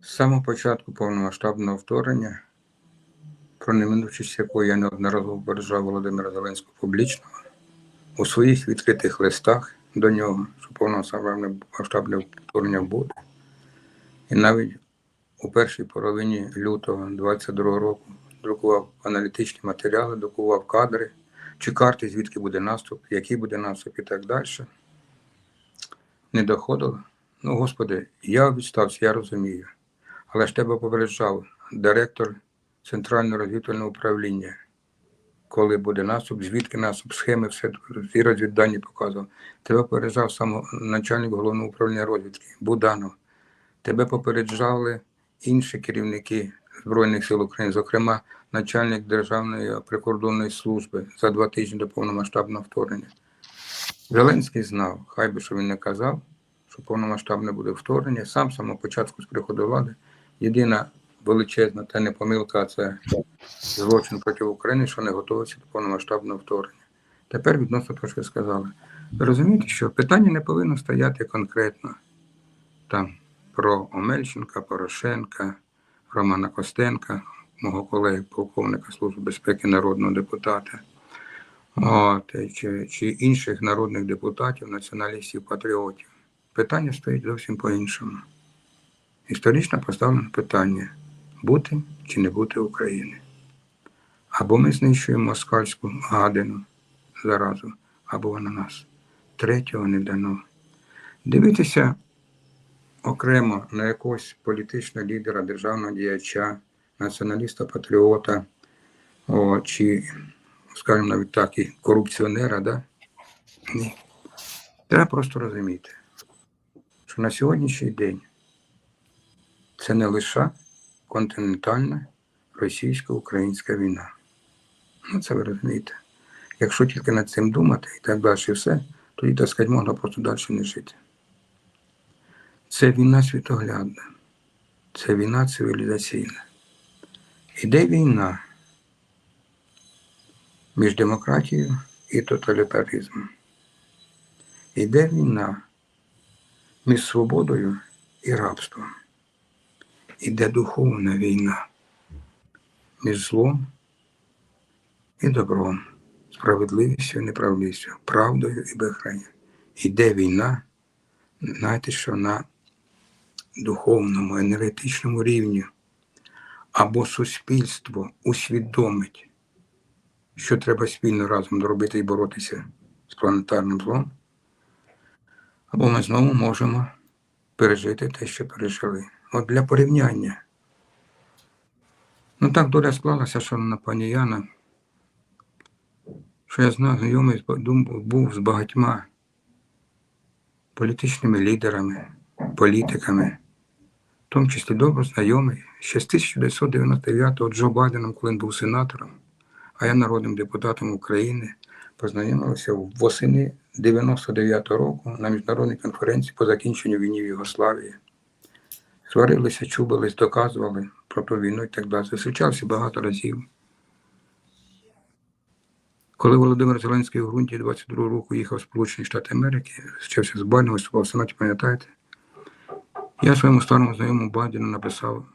З самого початку повномасштабного вторгнення, про неминучість якої я неодноразово попереджав Володимира Зеленського публічно, у своїх відкритих листах до нього, що повномасштабне вторгнення буде. І навіть у першій половині лютого 22 року друкував аналітичні матеріали, друкував кадри, чи карти, звідки буде наступ, який буде наступ і так далі. Не доходило. Ну, Господи, я у відставці, я розумію. Але ж тебе попереджав директор Центрального розвідувального управління, коли буде наступ, звідки наступ, схеми, все всі розвіддані показував. Тебе попереджав сам начальник головного управління розвідки Буданов. Тебе попереджали інші керівники Збройних сил України, зокрема, начальник Державної прикордонної служби за два тижні до повномасштабного вторгнення. Зеленський знав, хай би що він не казав, що повномасштабне буде вторгнення. Сам самого початку з приходу влади. Єдина величезна та не помилка це злочин проти України, що не готується до повномасштабного вторгнення. Тепер відносно того, що сказали. Ви розумієте, що питання не повинно стояти конкретно там про Омельченка, Порошенка, Романа Костенка, мого колеги, полковника Служби безпеки народного депутата, от, чи, чи інших народних депутатів, націоналістів, патріотів. Питання стоїть зовсім по-іншому. Історично поставлено питання бути чи не бути України. Або ми знищуємо москальську гадину заразу, або вона нас. Третього не дано. Дивитися окремо на якогось політичного лідера, державного діяча, націоналіста, патріота, о, чи, скажімо навіть так, і корупціонера, да? Ні. Треба просто розуміти, що на сьогоднішній день це не лише континентальна російсько-українська війна. Ну, це ви розумієте. Якщо тільки над цим думати і так далі, все, тоді, так сказати, можна просто далі не жити. Це війна світоглядна, це війна цивілізаційна. Іде війна між демократією і тоталітаризмом. Іде війна між свободою і рабством. Іде духовна війна між злом і добром, справедливістю і неправдивістю, правдою і бреханням. Іде війна, знаєте, що на духовному, енергетичному рівні або суспільство усвідомить, що треба спільно разом робити і боротися з планетарним злом, або ми знову можемо пережити те, що пережили. От для порівняння. Ну так доля склалася, що на пані Яна, що я знаю, знайомий був з багатьма політичними лідерами, політиками, в тому числі добре знайомий ще з 1999-го Джо Байденом, коли він був сенатором, а я народним депутатом України, познайомилися восени 99-го року на міжнародній конференції по закінченню війни в Югославії. Сварилися, чубились, доказували про ту війну і так далі. Зустрічався багато разів. Коли Володимир Зеленський у ґрунті 22 року їхав в Сполучені Штати Америки, зустрічався з Байденом, виступав в Сенаті, пам'ятаєте? Я своєму старому знайомому Байдену написав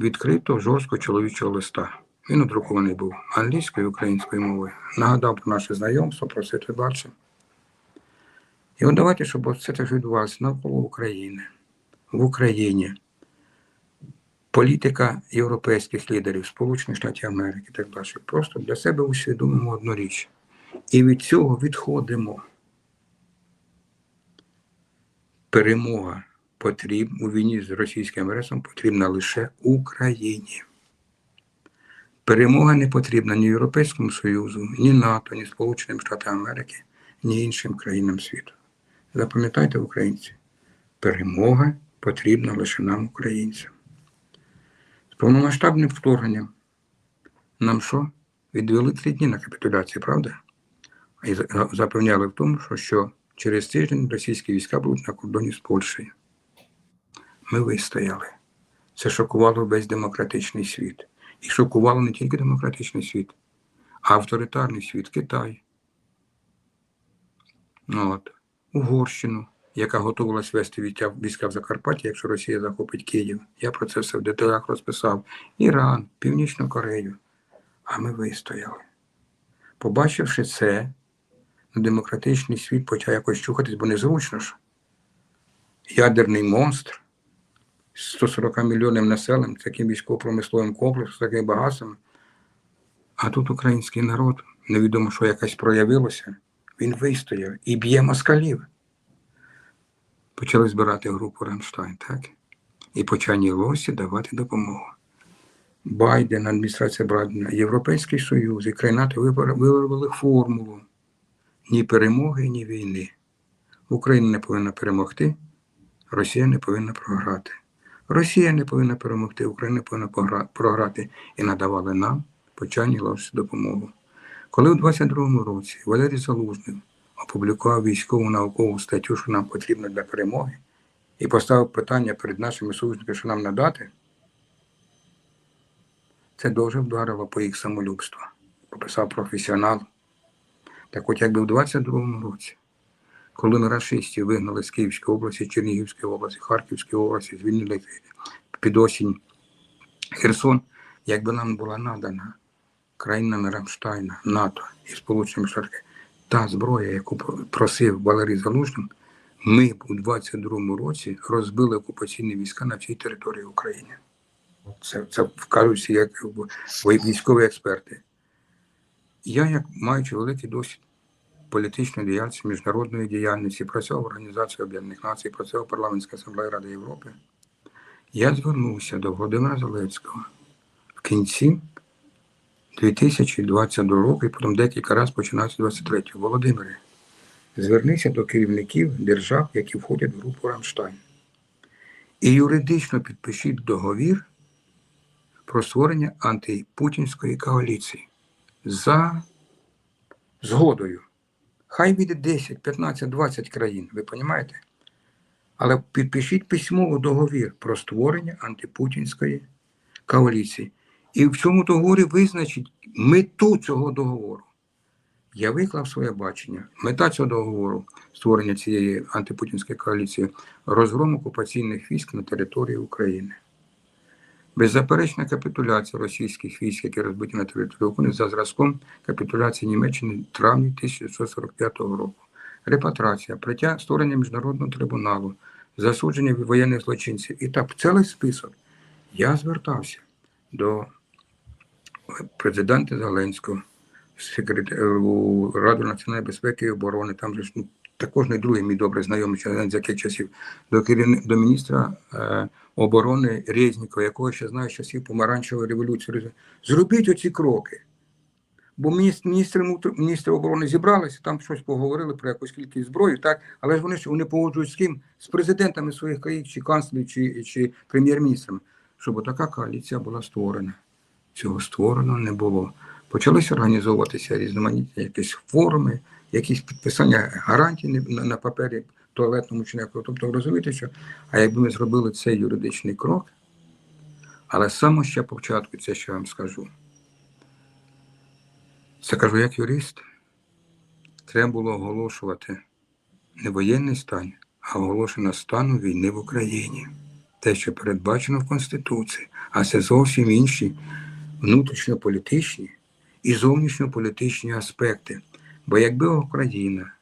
відкрито жорстко чоловічого листа. Він одрукований був англійською і українською мовою. Нагадав про наше знайомство, про це бачив. І от давайте, щоб це так відбувалося навколо України. В Україні політика європейських лідерів, Сполучених Штатів Америки так далі. Просто для себе усвідомимо одну річ. І від цього відходимо. Перемога потрібна у війні з російським агресором потрібна лише Україні. Перемога не потрібна ні Європейському Союзу, ні НАТО, ні Сполученим Штатам Америки, ні іншим країнам світу. Запам'ятайте, українці, перемога потрібна лише нам, українцям. З повномасштабним вторгненням нам що? Відвели три дні на капітуляцію, правда? І запевняли в тому, що, що через тиждень російські війська будуть на кордоні з Польщею. Ми вистояли. Це шокувало весь демократичний світ. І шокувало не тільки демократичний світ, а авторитарний світ Китай. От. Угорщину, яка готувалась вести війська в Закарпатті, якщо Росія захопить Київ. Я про це все в деталях розписав. Іран, Північну Корею. А ми вистояли. Побачивши це, демократичний світ почав якось чухатись, бо незручно ж. Ядерний монстр 140 мільйонів населення, таким військово-промисловим комплексом, таким багатством. А тут український народ, невідомо, що якось проявилося, він вистояв і б'є москалів. Почали збирати групу Рамштайн, так? І почалося давати допомогу. Байден, адміністрація Байдена, Європейський Союз і країни НАТО виробили формулу ні перемоги, ні війни. Україна не повинна перемогти, Росія не повинна програти. Росія не повинна перемогти, Україна повинна програти і надавали нам почальні допомогу. Коли у 22-му році Валерій Залужний опублікував військову наукову статтю, що нам потрібно для перемоги, і поставив питання перед нашими союзниками, що нам надати, це дуже вдарило по їх самолюбству, пописав професіонал. Так от якби в 22-му році, коли ми рашистів вигнали з Київської області, Чернігівської області, Харківської області, звільнили під осінь Херсон, якби нам була надана країнами Рамштайна, НАТО і Сполученими Штатами та зброя, яку просив Валерій Залужний, ми у 22-му році розбили окупаційні війська на всій території України. Це, це вказують як військові експерти. Я, як маючи великий досвід політичної діяльності, міжнародної діяльності, працював в Організації Об'єднаних Націй, працював в Парламентській асамблеї Ради Європи, я звернувся до Володимира Зеленського в кінці 2022 року, і потім декілька разів починається 23 Володимире, звернися до керівників держав, які входять в групу Рамштайн. І юридично підпишіть договір про створення антипутінської коаліції за згодою. Хай буде 10, 15, 20 країн, ви розумієте? Але підпишіть письмово договір про створення антипутінської коаліції. І в цьому договорі визначить мету цього договору. Я виклав своє бачення. Мета цього договору створення цієї антипутінської коаліції розгром окупаційних військ на території України. Беззаперечна капітуляція російських військ, які розбиті на території України, за зразком капітуляції Німеччини в травні 1945 року. Репатрація, притяг створення міжнародного трибуналу, засудження воєнних злочинців. І так, цілий список. Я звертався до президента Зеленського, у Раду національної безпеки і оборони, там же ну, також не другий мій добрий знайомий, не з яких часів, до керівни... до міністра е... оборони Резнікова, якого ще знаю з часів помаранчевої революції. Зробіть оці кроки. Бо міністр, міністри, міністри оборони зібралися, там щось поговорили про якусь кількість зброї, так, але ж вони ж вони погоджують з ким? З президентами своїх країн, чи канцлерів, чи, чи прем'єр-міністрами, щоб така коаліція була створена. Цього створено не було. Почалися організовуватися різноманітні якісь форуми, якісь підписання гарантій на, на папері туалетному чи некого. Тобто розумієте, що а якби ми зробили цей юридичний крок, але саме ще початку, це що я вам скажу. Це кажу як юрист, треба було оголошувати не воєнний стан, а оголошення стану війни в Україні. Те, що передбачено в Конституції, а це зовсім інші внутрішньополітичні і зовнішньополітичні аспекти. Бо якби Україна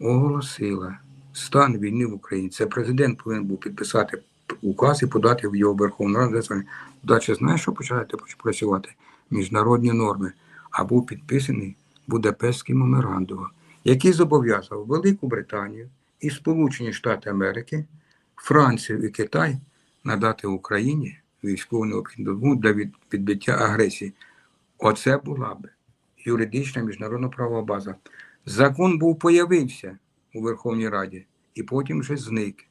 оголосила стан війни в Україні, це президент повинен був підписати указ і подати в його Верховну Раду. Далі знаєш, що почати працювати? Міжнародні норми. А був підписаний Будапештський меморандум, який зобов'язав Велику Британію і Сполучені Штати Америки, Францію і Китай надати Україні військову необхідну для відбиття агресії. Оце була б юридична міжнародна правова база. Закон був появився у Верховній Раді і потім вже зник.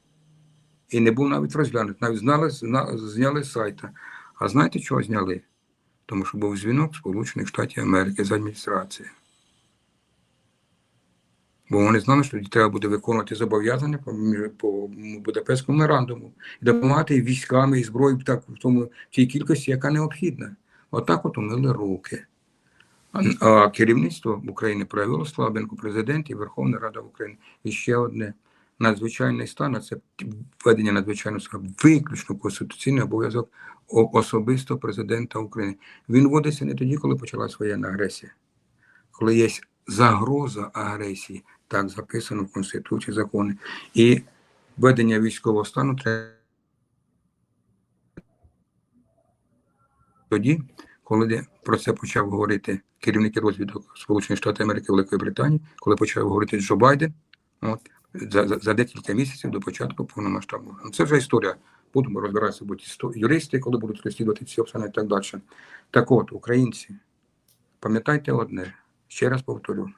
І не був навіть розглянутий. Навіть знали, зняли з сайта. А знаєте, чого зняли? Тому що був дзвінок Сполучених Штатів Америки з адміністрації. Бо вони знали, що треба буде виконувати зобов'язання по, по Будапештському меморандуму і допомагати військами і зброєю в тому в тій кількості, яка необхідна. Отак от умили руки. Керівництво України проявило слабинку президент і Верховна Рада України. І ще одне. надзвичайний стан, це введення надзвичайного стану, виключно конституційний обов'язок особисто президента України. Він вводиться не тоді, коли почалась воєнна агресія, коли є загроза агресії, так записано в Конституції закони. І введення військового стану треба тоді, коли про це почав говорити керівники розвідок Сполучених Штатів Америки Великої Британії, коли почав говорити Джо Байден, от, за, за, за декілька місяців до початку повномасштабного. Ну, Це вже історія. Будемо розбиратися, будуть юристи, коли будуть розслідувати ці обставини і так далі. Так от, українці, пам'ятайте одне, ще раз повторю: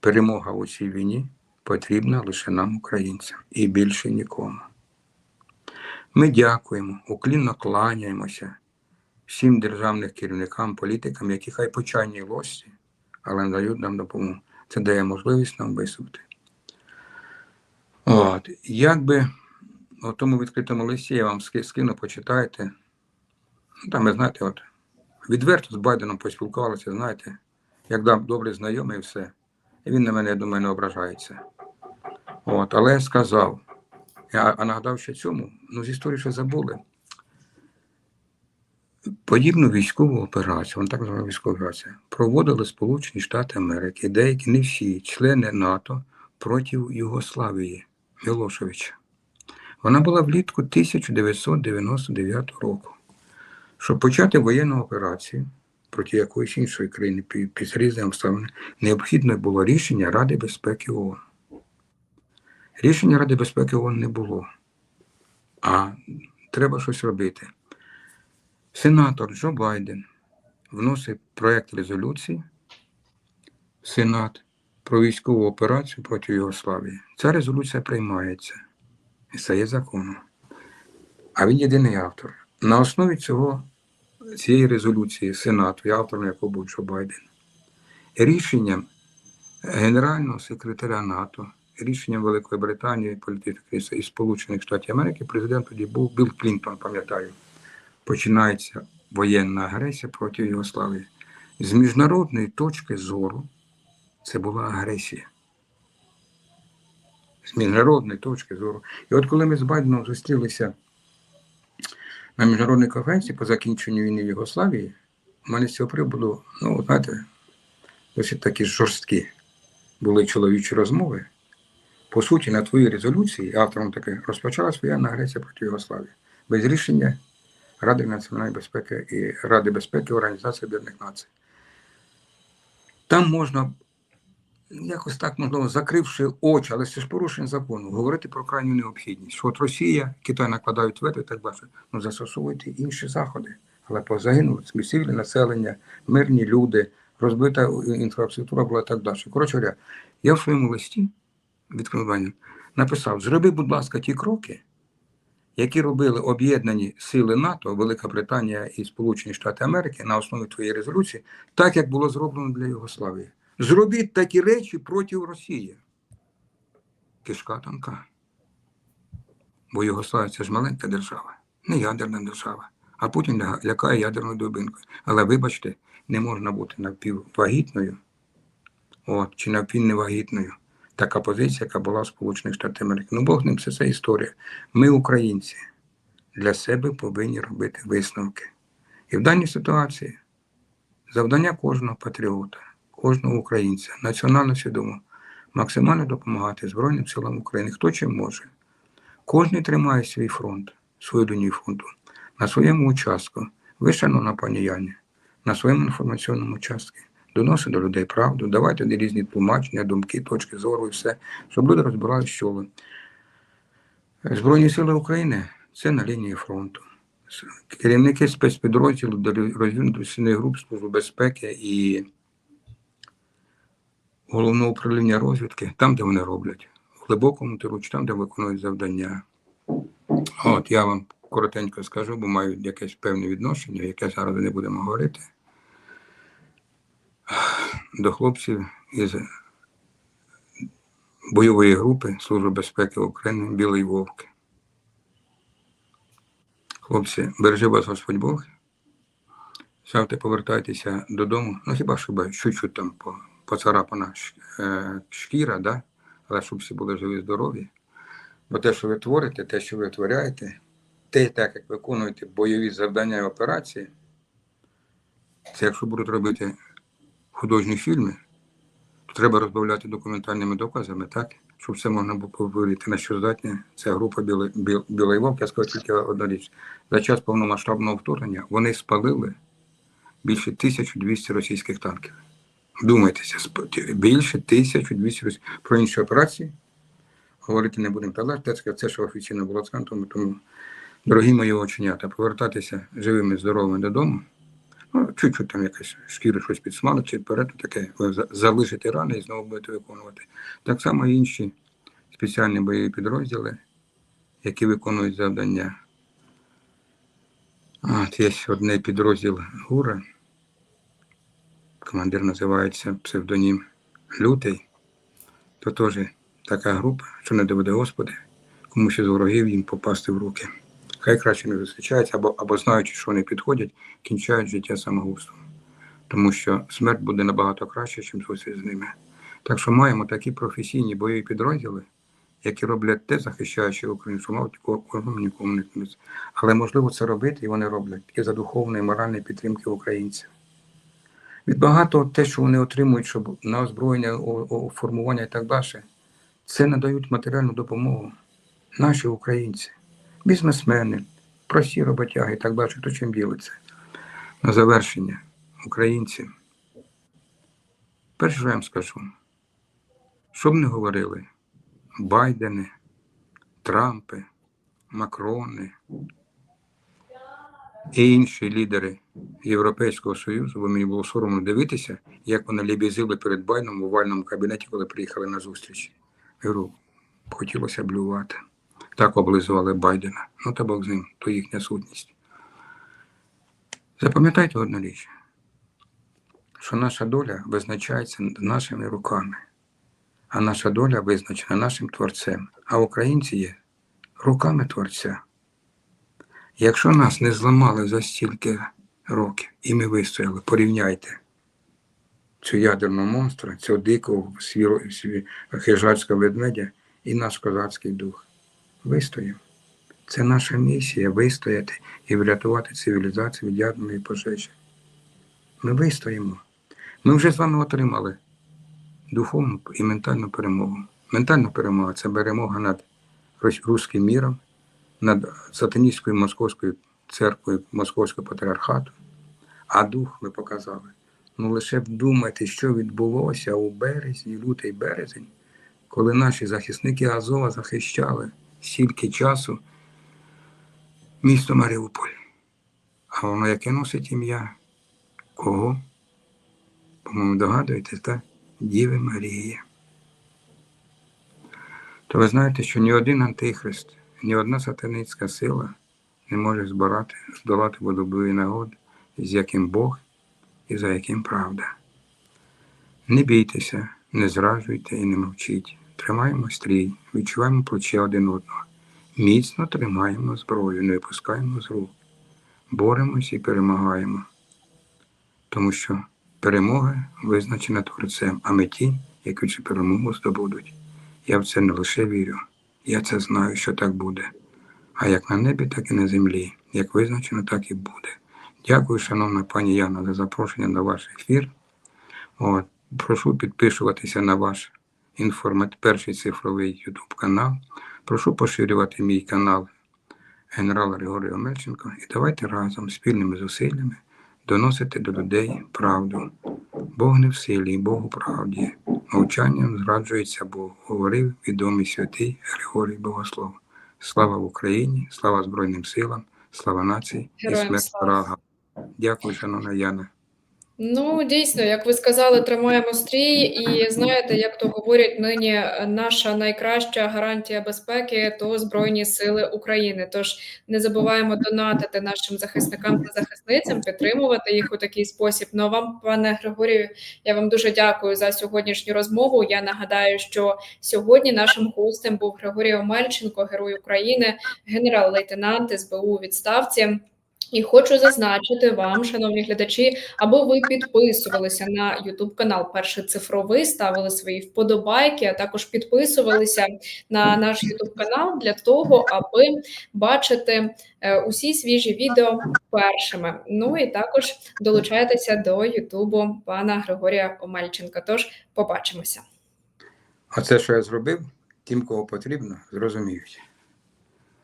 перемога у цій війні потрібна лише нам, українцям, і більше нікому. Ми дякуємо, уклінно кланяємося всім державним керівникам, політикам, які хай по чайній лосі, але надають нам допомогу. Це дає можливість нам висувати. От, якби у тому відкритому листі я вам скину, почитайте. Ну, там, ви знаєте, от, відверто з Байденом поспілкувалися, знаєте, як дав добрий знайомий і все. І він на мене, я думаю, не ображається. От, але сказав, я, а нагадав ще цьому, ну з історії ще забули. Подібну військову операцію, вона так звана військова операція, проводили Сполучені Штати Америки, деякі не всі члени НАТО проти Югославії Мілошевича. Вона була влітку 1999 року. Щоб почати воєнну операцію проти якоїсь іншої країни пі- після різних обставин, необхідно було рішення Ради безпеки ООН. Рішення Ради безпеки ООН не було. А треба щось робити. Сенатор Джо Байден вносить проєкт резолюції в Сенат про військову операцію проти Югославії. Ця резолюція приймається і стає законом. А він єдиний автор. На основі цього, цієї резолюції Сенату, і автором якого був Джо Байден, рішенням Генерального секретаря НАТО, рішенням Великої Британії, політичних і Сполучених Штатів Америки, президент тоді був Білл Клінтон, пам'ятаю починається воєнна агресія проти Югославії. З міжнародної точки зору це була агресія. З міжнародної точки зору. І от коли ми з Байденом зустрілися на міжнародній конференції по закінченню війни в Югославії, у мене з цього приводу, ну, знаєте, досить такі жорсткі були чоловічі розмови. По суті, на твоїй резолюції автором таки розпочалась воєнна агресія проти Югославії. Без рішення Ради національної безпеки і Ради безпеки Організації Об'єднаних Націй. Там можна якось так, можливо, закривши очі, але це ж порушення закону, говорити про крайню необхідність. Що от Росія, Китай накладають вето і так далі. Ну застосовуйте інші заходи. Але позагинули цивільне населення, мирні люди, розбита інфраструктура була і так далі. Коротше говоря, я в своєму листі відкривання написав: зроби, будь ласка, ті кроки, які робили об'єднані сили НАТО, Велика Британія і Сполучені Штати Америки на основі твоєї резолюції, так як було зроблено для Югославії. Зробіть такі речі проти Росії. Кишка тонка. Бо Югославія це ж маленька держава, не ядерна держава. А Путін лякає ядерною дубинкою. Але вибачте, не можна бути напіввагітною от, чи напівневагітною. Така позиція, яка була в Сполучених Штатах Америки. Ну, Бог ним це все історія. Ми, українці, для себе повинні робити висновки. І в даній ситуації завдання кожного патріота, кожного українця, національно свідомо, максимально допомагати Збройним силам України, хто чим може. Кожен тримає свій фронт, свою лінію фронту на своєму участку. Ви, шановна пані Яні, на своєму інформаційному участку. Доносить до людей правду, давайте різні тлумачення, думки, точки зору і все, щоб люди розбирали, що ви. Збройні сили України це на лінії фронту. Керівники спецпідрозділів до розвідувальних груп Служби безпеки і головного управління розвідки, там, де вони роблять, в глибокому тилу, чи там, де виконують завдання. От я вам коротенько скажу, бо маю якесь певне відношення, яке зараз не будемо говорити. До хлопців із бойової групи Служби безпеки України Білий Вовк. Хлопці, бережи вас Господь Бог. Завтра повертайтеся додому. Ну хіба що чуть-чуть там поцарапана е, шкіра, да? але щоб всі були живі, здорові. Бо те, що ви творите, те, що ви витворяєте, те, так як виконуєте бойові завдання і операції, це якщо будуть робити художні фільми, то треба розбавляти документальними доказами, так? Щоб все можна було повірити, на що здатні ця група Білий, Біл, Вовк, я скажу тільки одна річ. За час повномасштабного вторгнення вони спалили більше 1200 російських танків. Вдумайтеся, сп- більше 1200 російських. Про інші операції говорити не будемо. Але це, це що офіційно було тому, тому дорогі мої оченята, повертатися живими, здоровими додому. Ну, чуть-чуть там якась шкіра щось підсмалить, чи вперед, таке ви залишите рани і знову будете виконувати. Так само і інші спеціальні бойові підрозділи, які виконують завдання. От є одне підрозділ ГУРа. Командир називається псевдонім Лютий. То теж така група, що не доведе Господи, комусь із ворогів їм попасти в руки. Хай краще не зустрічаються, або, або знаючи, що вони підходять, кінчають життя самогубством. Тому що смерть буде набагато краще, ніж зустріч з ними. Так що маємо такі професійні бойові підрозділи, які роблять те, захищаючи українську мову, кожному нікому не кінець. Але можливо це робити, і вони роблять і за духовної, і моральної підтримки українців. Від багато те, що вони отримують, щоб на озброєння, формування і так далі, це надають матеріальну допомогу наші українці, бізнесмени, прості роботяги і так далі, хто чим ділиться. На завершення, українці. Перше, що я вам скажу, що б не говорили Байдени, Трампи, Макрони і інші лідери Європейського Союзу, бо мені було соромно дивитися, як вони лібізили перед Байденом в овальному кабінеті, коли приїхали на зустріч. Я говорю, хотілося блювати. Так облизували Байдена. Ну, та Бог з ним, то їхня сутність. Запам'ятайте одну річ, що наша доля визначається нашими руками, а наша доля визначена нашим Творцем. А українці є руками Творця. Якщо нас не зламали за стільки років, і ми вистояли, порівняйте цю ядерного монстра, цього дикого свіро, хижацького ведмедя і наш козацький дух. Вистоїмо. Це наша місія вистояти і врятувати цивілізацію від ядерної пожежі. Ми вистоїмо. Ми вже з вами отримали духовну і ментальну перемогу. Ментальна перемога це перемога над руським міром, над сатаністською московською церквою Московського патріархату. А дух ви показали. Ну лише вдумайте, що відбулося у березні, лютий березень, коли наші захисники Азова захищали стільки часу місто Маріуполь. А воно яке носить ім'я? Кого? По-моєму, догадуєтесь, так? Діви Марії. То ви знаєте, що ні один антихрист, ні одна сатанинська сила не може збирати, здолати водобої нагод, з яким Бог і за яким правда. Не бійтеся, не зраджуйте і не мовчіть. Тримаємо стрій, відчуваємо плече один одного. Міцно тримаємо зброю, не випускаємо з рук. Боремось і перемагаємо. Тому що перемога визначена Творцем, а ми ті, які цю перемогу здобудуть. Я в це не лише вірю, я це знаю, що так буде. А як на небі, так і на землі. Як визначено, так і буде. Дякую, шановна пані Яна, за запрошення на ваш ефір. От, прошу підписуватися на ваш інформат, перший цифровий YouTube канал. Прошу поширювати мій канал генерала Григорія Омельченко і давайте разом спільними зусиллями доносити до людей правду. Бог не в силі, Бог у правді. Мовчанням зраджується Бог, говорив відомий святий Григорій Богослов. Слава Україні, слава Збройним силам, слава нації і смерть ворога. Дякую, шановна Яна. Ну, дійсно, як ви сказали, тримаємо стрій, і знаєте, як то говорять нині, наша найкраща гарантія безпеки то Збройні Сили України. Тож не забуваємо донатити нашим захисникам та захисницям, підтримувати їх у такий спосіб. Ну а вам, пане Григорію, я вам дуже дякую за сьогоднішню розмову. Я нагадаю, що сьогодні нашим гостем був Григорій Омельченко, герой України, генерал-лейтенант СБУ у відставці. І хочу зазначити вам, шановні глядачі, аби ви підписувалися на YouTube канал Перший цифровий, ставили свої вподобайки, а також підписувалися на наш YouTube канал для того, аби бачити е, усі свіжі відео першими. Ну і також долучайтеся до YouTube пана Григорія Омельченка. Тож побачимося. Оце, що я зробив, тим, кого потрібно, зрозуміють.